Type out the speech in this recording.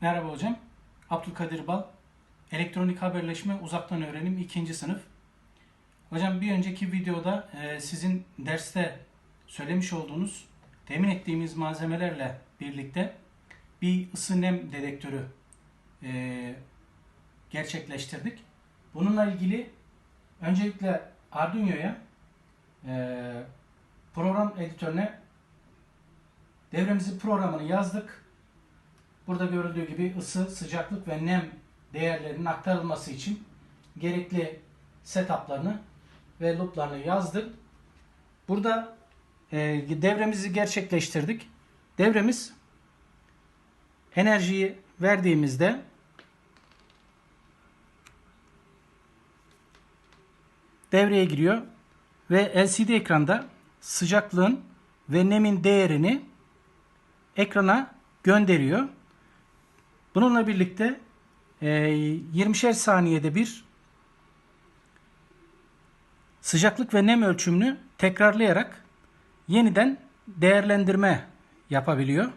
Merhaba hocam. Abdülkadir Bal. Elektronik haberleşme uzaktan öğrenim 2. sınıf. Hocam bir önceki videoda e, sizin derste söylemiş olduğunuz temin ettiğimiz malzemelerle birlikte bir ısı nem dedektörü e, gerçekleştirdik. Bununla ilgili öncelikle Arduino'ya e, program editörüne devremizin programını yazdık. Burada görüldüğü gibi ısı, sıcaklık ve nem değerlerinin aktarılması için gerekli setuplarını ve looplarını yazdık. Burada e, devremizi gerçekleştirdik. Devremiz enerjiyi verdiğimizde devreye giriyor ve LCD ekranda sıcaklığın ve nemin değerini ekrana gönderiyor. Bununla birlikte e, 20'şer saniyede bir sıcaklık ve nem ölçümünü tekrarlayarak yeniden değerlendirme yapabiliyor.